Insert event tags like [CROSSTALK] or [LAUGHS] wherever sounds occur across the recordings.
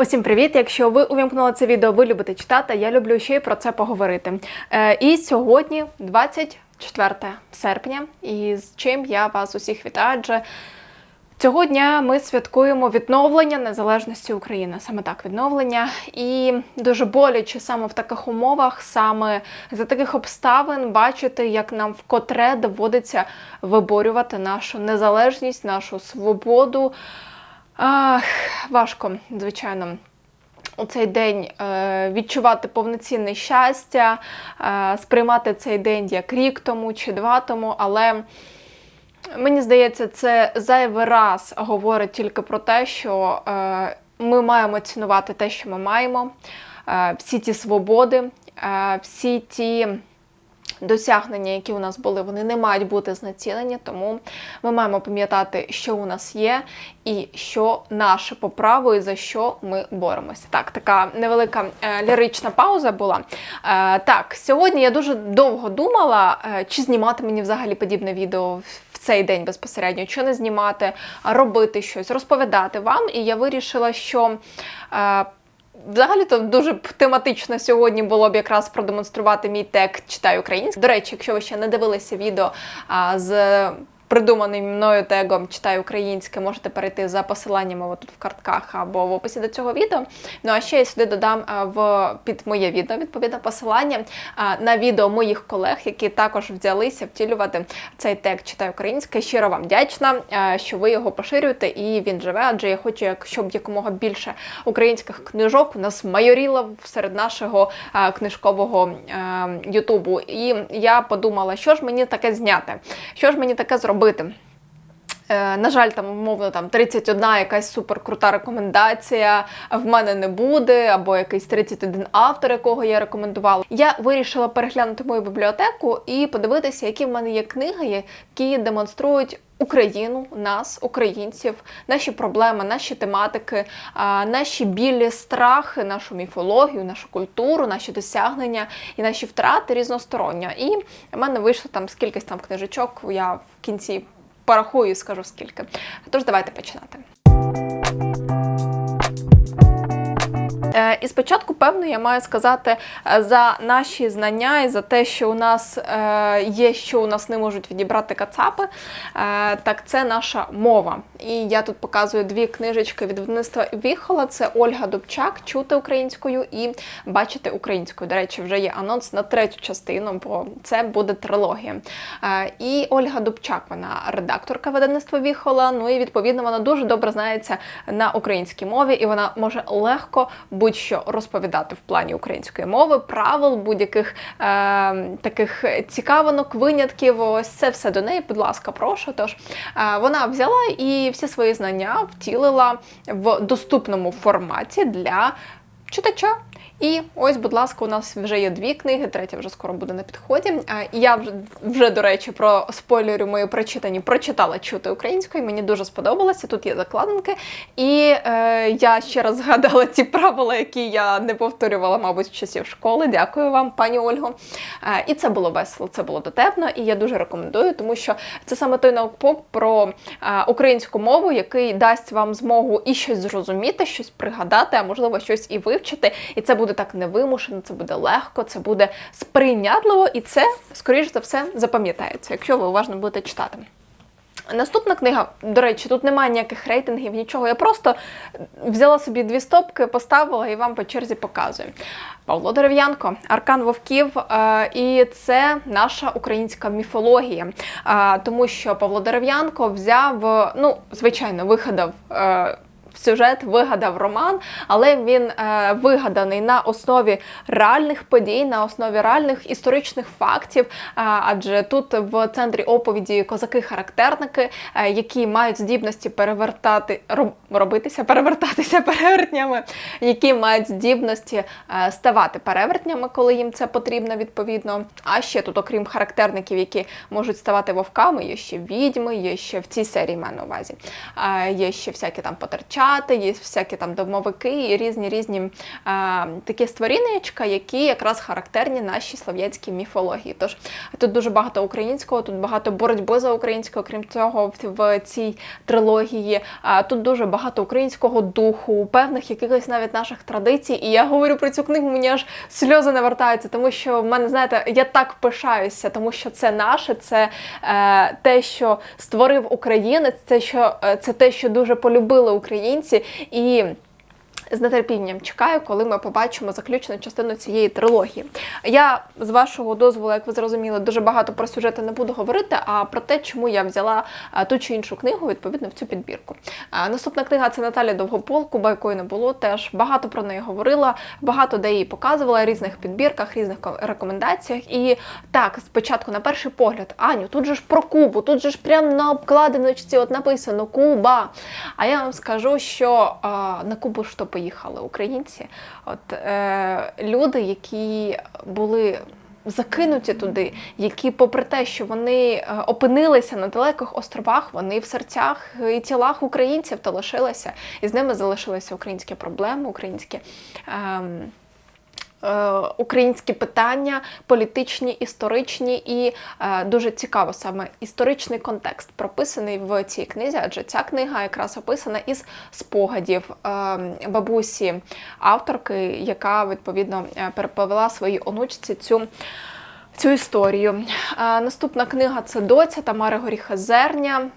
Усім привіт! Якщо ви увімкнули це відео, ви любите читати, я люблю ще й про це поговорити. Е, і сьогодні 24 серпня, і з чим я вас усіх вітаю. Адже цього дня ми святкуємо відновлення незалежності України, саме так відновлення. І дуже боляче саме в таких умовах, саме за таких обставин, бачити, як нам вкотре доводиться виборювати нашу незалежність, нашу свободу. Ах, важко, звичайно. У цей день е, відчувати повноцінне щастя, е, сприймати цей день як рік тому чи два тому, але мені здається, це зайвий раз говорить тільки про те, що е, ми маємо цінувати те, що ми маємо, всі ті свободи, всі ті досягнення, які у нас були, вони не мають бути знецінені, тому ми маємо пам'ятати, що у нас є, і що наше по праву, і за що ми боремося. Так, така невелика е, лірична пауза була. Е, так, сьогодні я дуже довго думала, е, чи знімати мені взагалі подібне відео в цей день безпосередньо, чи не знімати, робити щось, розповідати вам. І я вирішила, що. Е, Взагалі-то дуже б тематично сьогодні було б якраз продемонструвати мій текст читаю українською. До речі, якщо ви ще не дивилися відео а, з придуманим мною тегом читаю українське, можете перейти за посиланнями тут в картках або в описі до цього відео. Ну а ще я сюди додам в під моє відео відповідне посилання на відео моїх колег, які також взялися втілювати цей тег читаю українське. Щиро вам вдячна, що ви його поширюєте і він живе, адже я хочу, щоб якомога більше українських книжок у нас майоріло серед нашого книжкового Ютубу. І я подумала, що ж мені таке зняти, що ж мені таке зробити. Е, На жаль, там умовно там 31 якась суперкрута рекомендація в мене не буде, або якийсь 31 автор, якого я рекомендувала. Я вирішила переглянути мою бібліотеку і подивитися, які в мене є книги, які демонструють. Україну, нас, українців, наші проблеми, наші тематики, наші білі страхи, нашу міфологію, нашу культуру, наші досягнення і наші втрати різносторонньо. І в мене вийшло там скількись там книжечок. Я в кінці порахую і скажу скільки. Тож давайте починати. Е, І спочатку, певно, я маю сказати е, за наші знання і за те, що у нас е, є, що у нас не можуть відібрати кацапи. Так, це наша мова. І я тут показую дві книжечки від видавництва Віхола. Це Ольга Дубчак, чути українською і бачити українською. До речі, вже є анонс на третю частину, бо це буде трилогія. І Ольга Дубчак, вона редакторка видавництва Віхола. Ну і відповідно вона дуже добре знається на українській мові, і вона може легко будь-що розповідати в плані української мови, правил, будь-яких е, таких цікавинок, винятків. Ось це все до неї. Будь ласка, прошу. Тож е, вона взяла і всі свої знання втілила в доступному форматі для читача. І ось, будь ласка, у нас вже є дві книги, третя вже скоро буде на підході. Я вже, вже до речі, про спойлери мої прочитані прочитала чути українською. Мені дуже сподобалося. Тут є закладинки. І е, я ще раз згадала ті правила, які я не повторювала, мабуть, з часів школи. Дякую вам, пані Ольго. Е, і це було весело, це було дотепно, і я дуже рекомендую, тому що це саме той наукпоп про е, українську мову, який дасть вам змогу і щось зрозуміти, щось пригадати, а можливо щось і вивчити. І це буде так невимушено, це буде легко, це буде сприйнятливо, і це, скоріш за все, запам'ятається, якщо ви уважно будете читати. Наступна книга, до речі, тут немає ніяких рейтингів, нічого. Я просто взяла собі дві стопки, поставила і вам по черзі показую. Павло Дерев'янко, Аркан Вовків, е, і це наша українська міфологія. Е, Тому що Павло Дерев'янко взяв, ну, звичайно, вигадав. Сюжет вигадав роман, але він е, вигаданий на основі реальних подій, на основі реальних історичних фактів. Е, адже тут в центрі оповіді козаки-характерники, е, які мають здібності перевертати, роб, робитися, перевертатися [LAUGHS] перевертнями, які мають здібності е, ставати перевертнями, коли їм це потрібно відповідно. А ще тут, окрім характерників, які можуть ставати вовками, є ще відьми, є ще в цій серії маю на увазі. Е, є ще всякі там потерчани, солдати, є всякі там домовики і різні різні е, такі створіннячка, які якраз характерні нашій слов'янській міфології. Тож тут дуже багато українського, тут багато боротьби за українського, крім цього, в, цій трилогії. А тут дуже багато українського духу, певних якихось навіть наших традицій. І я говорю про цю книгу, мені аж сльози навертаються, тому що в мене, знаєте, я так пишаюся, тому що це наше, це е, те, що створив українець, це що е, це те, що дуже полюбили українці, і з нетерпінням чекаю, коли ми побачимо заключну частину цієї трилогії. Я з вашого дозволу, як ви зрозуміли, дуже багато про сюжети не буду говорити, а про те, чому я взяла ту чи іншу книгу відповідно в цю підбірку. Наступна книга це Наталя Куба якої не було. Теж багато про неї говорила, багато де її показувала різних підбірках, різних ко- рекомендаціях. І так, спочатку, на перший погляд, Аню, тут же ж про Кубу, тут же ж прямо на обкладиночці от написано Куба. А я вам скажу, що а, на Кубу ж то поїхали українці. От е, люди, які були. Закинуті туди, які, попри те, що вони е, опинилися на далеких островах, вони в серцях і тілах українців то лишилися, і з ними залишилися українські проблеми, українські. Е, Українські питання, політичні, історичні, і е, дуже цікаво саме історичний контекст прописаний в цій книзі, адже ця книга якраз описана із спогадів е, бабусі авторки, яка відповідно е, переповіла своїй онучці цю. Цю історію. Е, наступна книга це Доця Тамари Горіха Зерня.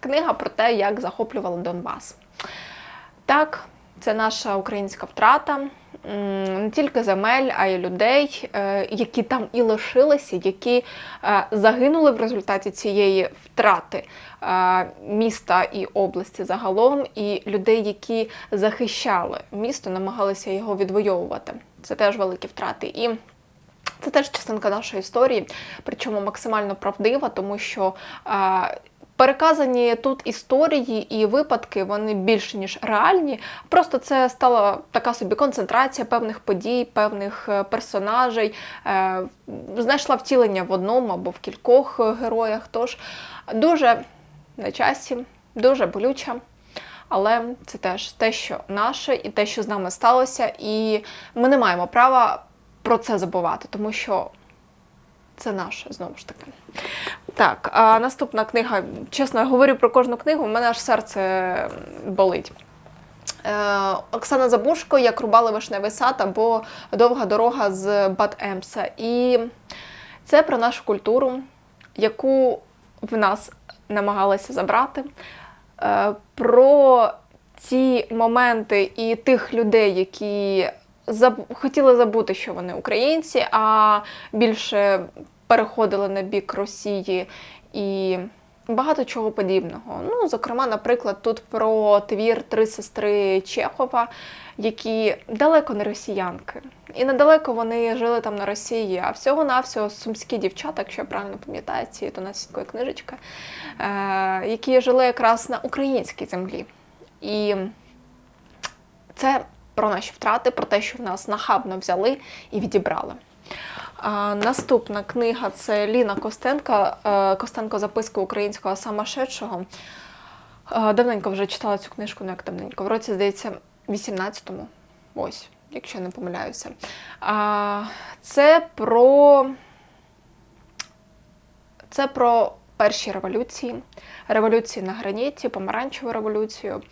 Книга про те, як захоплювали Донбас. Так, це наша українська втрата. Не тільки земель, а й людей, е, які там і лишилися, які е, загинули в результаті цієї втрати е, міста і області загалом, і людей, які захищали місто, намагалися його відвоювати. Це теж великі втрати. І це теж частинка нашої історії, причому максимально правдива, тому що переказані тут історії і випадки вони більше ніж реальні. Просто це стала така собі концентрація певних подій, певних е, персонажей, е, знайшла втілення в одному або в кількох е, героях. Тож дуже на часі, дуже болюча. Але це теж те, що наше, і те, що з нами сталося, і ми не маємо права про це забувати, тому що це наше знову ж таки. Так, а наступна книга. Чесно, я говорю про кожну книгу, в мене аж серце болить. Е, Оксана Забушко, як рубали вишневий сад або довга дорога з Бат Емса. І це про нашу культуру, яку в нас намагалися забрати. Е, Про ті моменти і тих людей, які заб- хотіли забути, що вони українці, а більше переходили на бік Росії і багато чого подібного. Ну, зокрема, наприклад, тут про твір Три сестри Чехова, які далеко не росіянки. І недалеко вони жили там на Росії, а всього-навсього сумські дівчата, якщо я правильно пам'ятаю, цієї тонасінької книжечки, е, які жили якраз на українській землі. І це про наші втрати, про те, що в нас нахабно взяли і відібрали. А, наступна книга це Ліна Костенка, е, Костенко записки українського самошедшого. Е, Давненько вже читала цю книжку, ну як давненько. В році, здається, 18-му. Ось, якщо я не помиляюся. А, Це про. Це про перші революції, революції на граніті, помаранчеву революцію,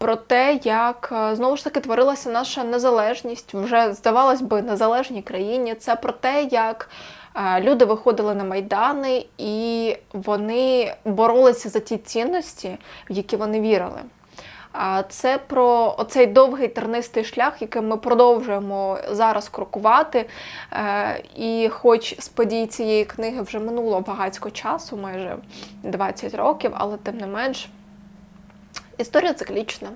про те, як е, знову ж таки творилася наша незалежність, вже здавалось би, незалежній країні. Це про те, як е, люди виходили на майдани і вони боролися за ті цінності, в які вони вірили. А Це про оцей довгий тернистий шлях, яким ми продовжуємо зараз крокувати. Е, І хоч з подій цієї книги вже минуло багатько часу, майже 20 років, але тим не менш, історія циклічна.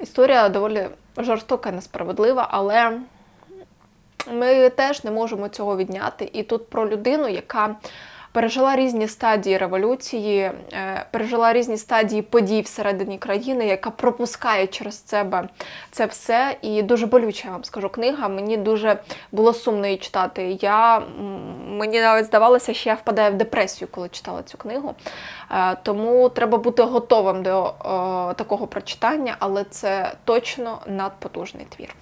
Історія доволі жорстока несправедлива, але ми теж не можемо цього відняти. І тут про людину, яка пережила різні стадії революції, е, пережила різні стадії подій всередині країни, яка пропускає через себе це все. І дуже болюча, я вам скажу, книга. Мені дуже було сумно її читати. Я, мені навіть здавалося, що я впадаю в депресію, коли читала цю книгу. Е, Тому треба бути готовим до такого прочитання, але це точно надпотужний твір.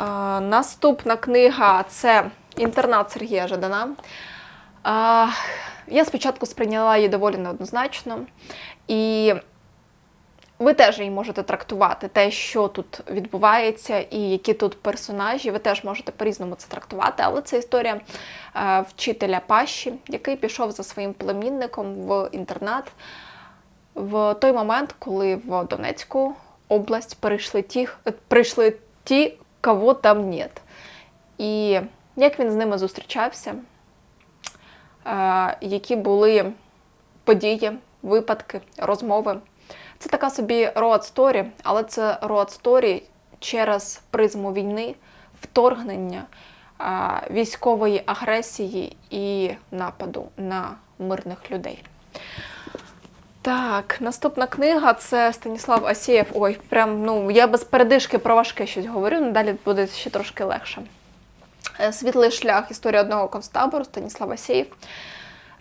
Е, Наступна книга це Інтернат Сергія Жадана. Е, Я спочатку сприйняла її доволі неоднозначно. І ви теж її можете трактувати, те, що тут відбувається, і які тут персонажі. Ви теж можете по-різному це трактувати, але це історія е, вчителя Паші, який пішов за своїм племінником в інтернат в той момент, коли в Донецьку область прийшли ті, прийшли ті, кого там нет. І як він з ними зустрічався, які були події, випадки, розмови. Це така собі story, але це story через призму війни, вторгнення, військової агресії і нападу на мирних людей. Так, наступна книга це Станіслав Асєєв. Ой, прям ну я без передишки про важке щось говорю, але далі буде ще трошки легше. Е, Світлий шлях історія одного концтабору Станіслав Асєєв.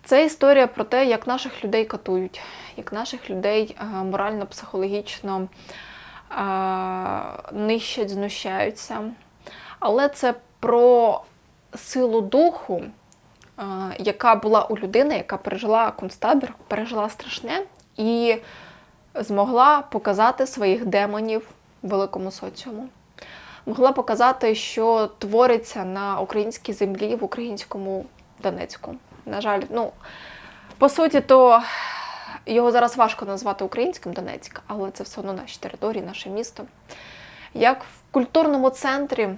Це історія про те, як наших людей катують, як наших людей е, морально-психологічно е, нищать, знущаються. Але це про силу духу, яка була у людини, яка пережила концтабір, пережила страшне і змогла показати своїх демонів великому соціуму. Могла показати, що твориться на українській землі, в українському Донецьку. На жаль, ну по суті, то його зараз важко назвати українським Донецьк, але це все одно наші території, наше місто. Як в культурному центрі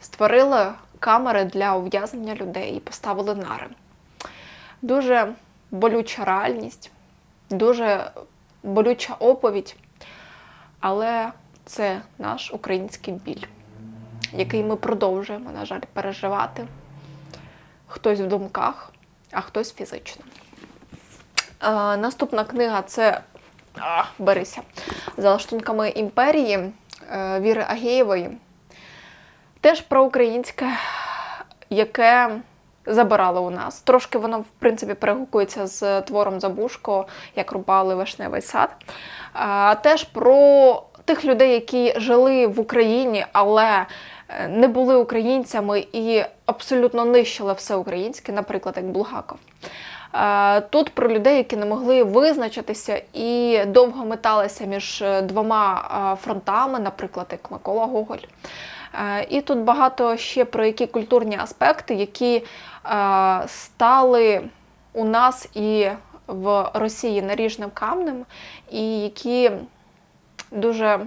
створили камери для ув'язнення людей і поставили нари. Дуже болюча реальність, дуже болюча оповідь, але це наш український біль, який ми продовжуємо, на жаль, переживати. Хтось в думках, а хтось фізично. Е, наступна книга це а, Берися за лаштунками імперії е, Віри Агієвої. Теж про українське, яке забирали у нас. Трошки воно, в принципі, перегукується з твором Забушко, як рубали вишневий сад. А, теж про тих людей, які жили в Україні, але е, не були українцями і абсолютно нищили все українське, наприклад, як Булгаков. Е, Тут про людей, які не могли визначитися і довго металися між е, двома фронтами, наприклад, як Микола Гоголь. І тут багато ще про які культурні аспекти, які стали у нас і в Росії наріжним камнем, і які дуже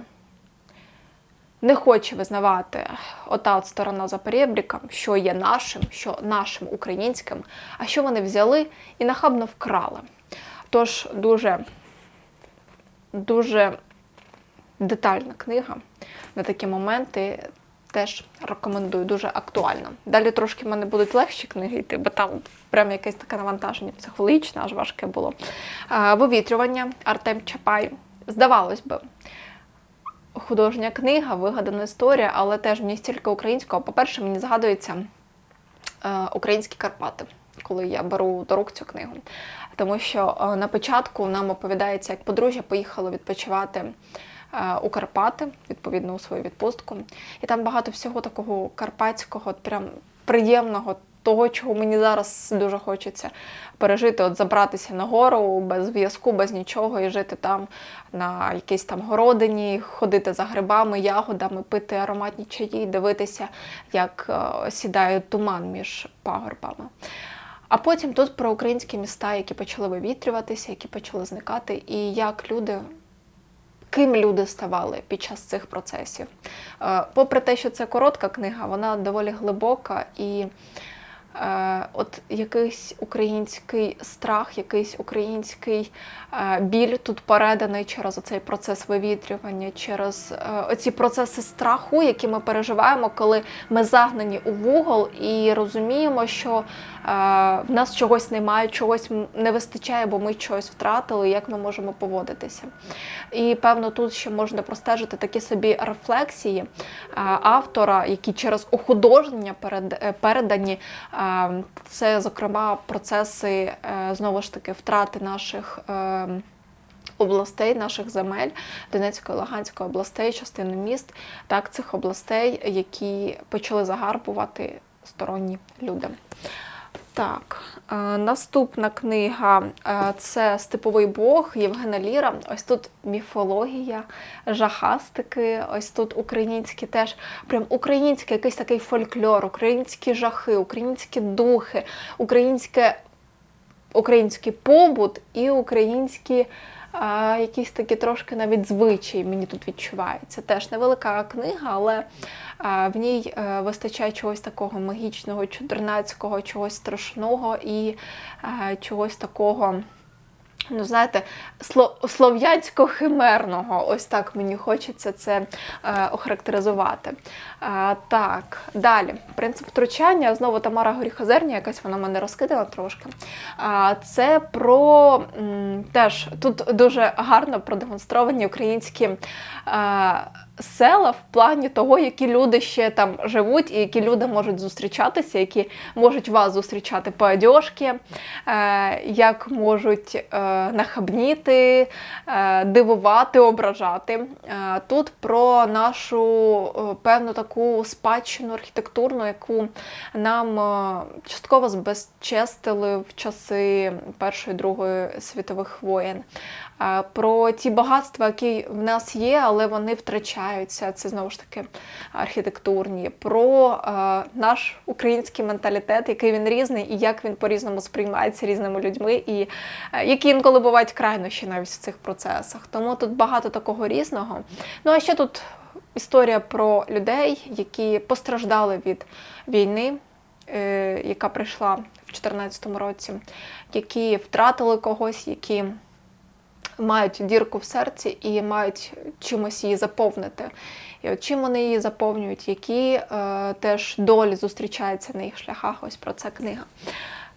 не хоче визнавати ота от сторона за перебріком, що є нашим, що нашим українським, а що вони взяли і нахабно вкрали. Тож дуже, дуже детальна книга на такі моменти. Теж рекомендую, дуже актуально. Далі трошки в мене будуть легші книги йти, бо там прям якесь таке навантаження психологічне, аж важке було. Вивітрювання Артем Чапай. Здавалось би, художня книга, вигадана історія, але теж мені стільки українського. По-перше, мені згадується е, українські Карпати, коли я беру до рук цю книгу. Тому що е, на початку нам оповідається, як подружжя поїхало відпочивати е, у Карпати, відповідно у свою відпустку. І там багато всього такого карпатського, прям приємного. Того, чого мені зараз дуже хочеться пережити, от забратися на гору без зв'язку, без нічого, і жити там на якійсь там городині, ходити за грибами, ягодами, пити ароматні чаї, дивитися, як е, сідає туман між пагорбами. А потім тут про українські міста, які почали вивітрюватися, які почали зникати, і як люди ким люди ставали під час цих процесів. Е, Попри те, що це коротка книга, вона доволі глибока і от якийсь український страх, якийсь український е, біль тут переданий через оцей процес вивітрювання, через е, оці процеси страху, які ми переживаємо, коли ми загнані у вугол і розуміємо, що е, в нас чогось немає, чогось не вистачає, бо ми чогось втратили, як ми можемо поводитися. І певно, тут ще можна простежити такі собі рефлексії автора, які через ухудоження е, передані, Це, зокрема, процеси е, знову ж таки втрати наших. е, Областей наших земель Донецької, Луганської областей, частини міст, так цих областей, які почали загарбувати сторонні люди. Так, е, наступна книга е, це Степовий Бог Євгена Ліра. Ось тут міфологія, жахастики, ось тут українські теж прям український якийсь такий фольклор, українські жахи, українські духи, українське, український побут і українські. А, якісь такі трошки навіть звичай мені тут відчувається. Теж невелика книга, але в ній а, вистачає чогось такого магічного, чудернацького, чогось страшного і а, чогось такого. Ну, знаєте, слов'янсько-химерного, ось так мені хочеться це е, охарактеризувати. Е, так, далі. Принцип втручання, знову Тамара Горіхозерня, якась вона мене розкидала трошки. Е, це про м, теж тут дуже гарно продемонстровані українські. Е, Села в плані того, які люди ще там живуть, і які люди можуть зустрічатися, які можуть вас зустрічати по одежці, е, як можуть е, нахабніти, е, дивувати, ображати. Тут про нашу певну таку спадщину архітектурну, яку нам частково збезчестили в часи Першої Другої світових воєн. Про ті багатства, які в нас є, але вони втрачаються. Це знову ж таки архітектурні, про е, наш український менталітет, який він різний, і як він по-різному сприймається різними людьми, і е, які інколи бувають крайнощі навіть в цих процесах. Тому тут багато такого різного. Ну а ще тут історія про людей, які постраждали від війни. е, Яка прийшла в 2014 році, які втратили когось, які мають дірку в серці і мають чимось її заповнити. І от чим вони її заповнюють, які е, теж долі зустрічаються на їх шляхах. Ось про це книга.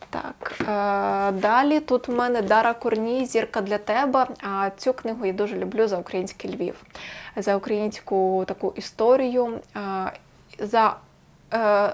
Так, е, далі тут в мене Дара Корній, Зірка для тебе. А цю книгу я дуже люблю за український Львів, за українську таку історію, е, за е,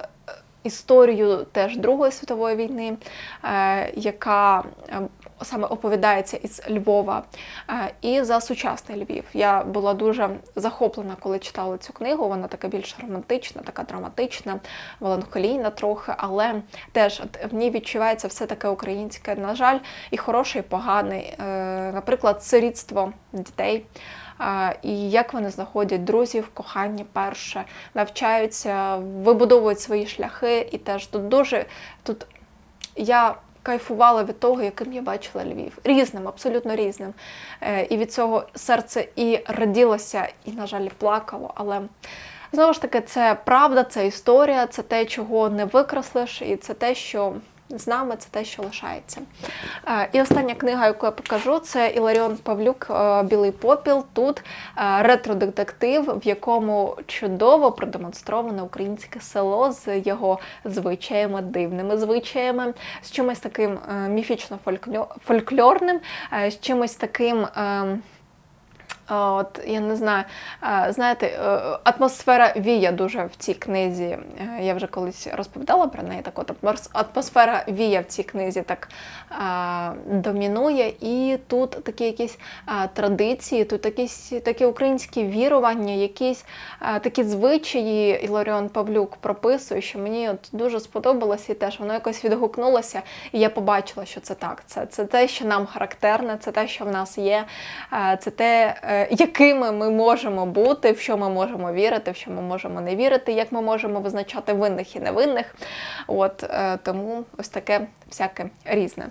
історію теж Другої світової війни, е, яка е, саме оповідається із Львова, е, і за сучасний Львів. Я була дуже захоплена, коли читала цю книгу. Вона така більш романтична, така драматична, меланхолійна трохи, але теж в ній відчувається все таке українське, на жаль, і хороше, і погане. Е, Наприклад, сирітство дітей. І як вони знаходять друзів, кохання перше, навчаються, вибудовують свої шляхи, і теж тут дуже тут я кайфувала від того, яким я бачила Львів. Різним, абсолютно різним. Е, І від цього серце і раділося, і, на жаль, плакало. Але знову ж таки, це правда, це історія, це те, чого не викреслиш, і це те, що. З нами це те, що лишається. Е, І остання книга, яку я покажу, це Іларіон Павлюк е, Білий попіл. Тут е, ретро-детектив, в якому чудово продемонстроване українське село з його звичаями, дивними звичаями, з чимось таким міфічно-фольклорним, з чимось таким. От я не знаю, знаєте, е, атмосфера вія дуже в цій книзі. Е, я вже колись розповідала про неї. Так от атмосфера вія в цій книзі так домінує, і тут такі якісь традиції, тут якісь такі українські вірування, якісь такі звичаї Іларіон Павлюк прописує, що мені от дуже сподобалося і теж воно якось відгукнулося, і я побачила, що це так. Це, Це те, що нам характерне, це те, що в нас є, це те якими ми можемо бути, в що ми можемо вірити, в що ми можемо не вірити, як ми можемо визначати винних і невинних. От е, Тому ось таке всяке різне.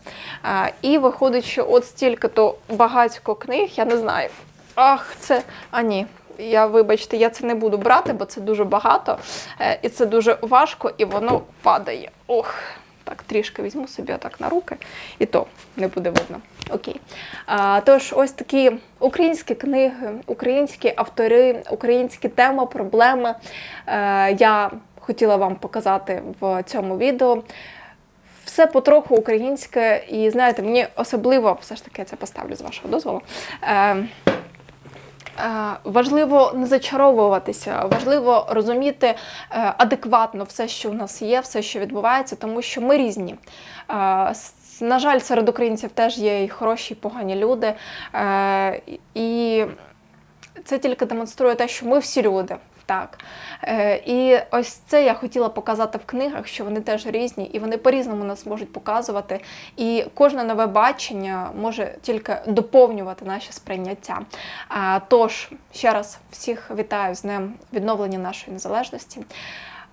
І виходить, що от стільки-то багатько книг, я не знаю. Ах, це. А ні. Я, вибачте, я це не буду брати, бо це дуже багато, е, і це дуже важко, і воно падає. Ох. Так, трішки візьму собі отак на руки, і то не буде видно. Окей. А, Тож, ось такі українські книги, українські автори, українські теми, проблеми. Е, Я хотіла вам показати в цьому відео. Все потроху українське, і знаєте, мені особливо все ж таки я це поставлю з вашого дозволу. Е, важливо не зачаровуватися, важливо розуміти е, адекватно все, що в нас є, все, що відбувається, тому що ми різні. Е, На жаль, серед українців теж є і хороші, і погані люди. Е, І це тільки демонструє те, що ми всі люди. Так. Е, і ось це я хотіла показати в книгах, що вони теж різні, і вони по-різному нас можуть показувати. І кожне нове бачення може тільки доповнювати наше сприйняття. А, тож, ще раз всіх вітаю з днем відновлення нашої незалежності.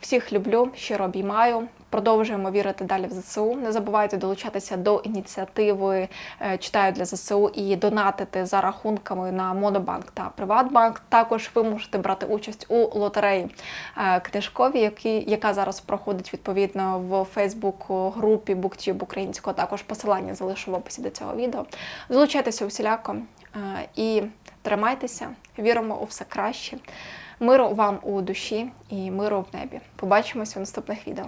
Всіх люблю, щиро обіймаю. Продовжуємо вірити далі в ЗСУ. Не забувайте долучатися до ініціативи е, Читаю для ЗСУ і донатити за рахунками на Монобанк та Приватбанк. Також ви можете брати участь у лотереї е, книжковій, які, яка зараз проходить відповідно в Фейсбук групі BookTube українського. Також посилання залишу в описі до цього відео. Долучайтеся усіляко е, і тримайтеся. Віримо у все краще. Миру вам у душі і миру в небі. Побачимось у наступних відео.